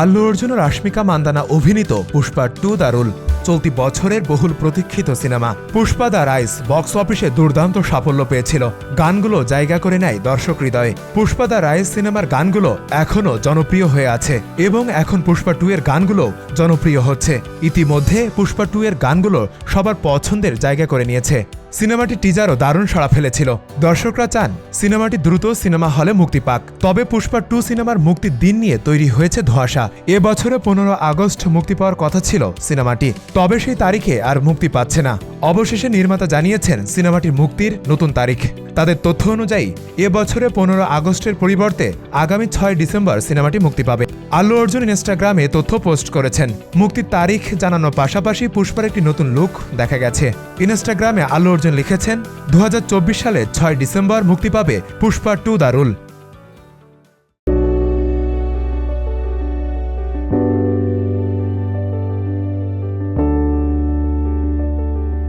আল্লু অর্জুন ও রাশ্মিকা মান্দানা অভিনীত পুষ্পা টু দারুল চলতি বছরের বহুল প্রতীক্ষিত সিনেমা। পুষ্পা দ্য রাইস বক্স অফিসে দুর্দান্ত সাফল্য পেয়েছিল। গানগুলো জায়গা করে নেয় দর্শক হৃদয়ে। পুষ্পা দ্য রাইস সিনেমার গানগুলো এখনও জনপ্রিয় হয়ে আছে এবং এখন পুষ্পা টু এর গানগুলো জনপ্রিয় হচ্ছে। ইতিমধ্যে পুষ্পা টু এর গানগুলো সবার পছন্দের জায়গা করে নিয়েছে। সিনেমাটি টিজারও দারুণ সাড়া ফেলেছিল। দর্শকরা চান সিনেমাটি দ্রুত সিনেমা হলে মুক্তি পাক। তবে পুষ্পা টু সিনেমার মুক্তির দিন নিয়ে তৈরি হয়েছে ধোয়াশা। এ বছরে পনেরো আগস্ট মুক্তি পাওয়ার কথা ছিল সিনেমাটি। তবে সেই তারিখে আর মুক্তি পাচ্ছে না। অবশেষে নির্মাতা জানিয়েছেন, সিনেমাটির মুক্তির নতুন তারিখ। তাদের তথ্য অনুযায়ী, এ বছরে পনেরো আগস্টের পরিবর্তে আগামী ছয় ডিসেম্বর সিনেমাটি মুক্তি পাবে। আল্লু অর্জুন ইনস্টাগ্রামে তথ্য পোস্ট করেছেন, মুক্তির তারিখ জানানোর পাশাপাশি পুষ্পার একটি নতুন লুক দেখা গেছে। ইনস্টাগ্রামে আল্লু অর্জুন লিখেছেন দু হাজার চব্বিশ সালে ছয় ডিসেম্বর মুক্তি পাবে পুষ্পা টু দারুল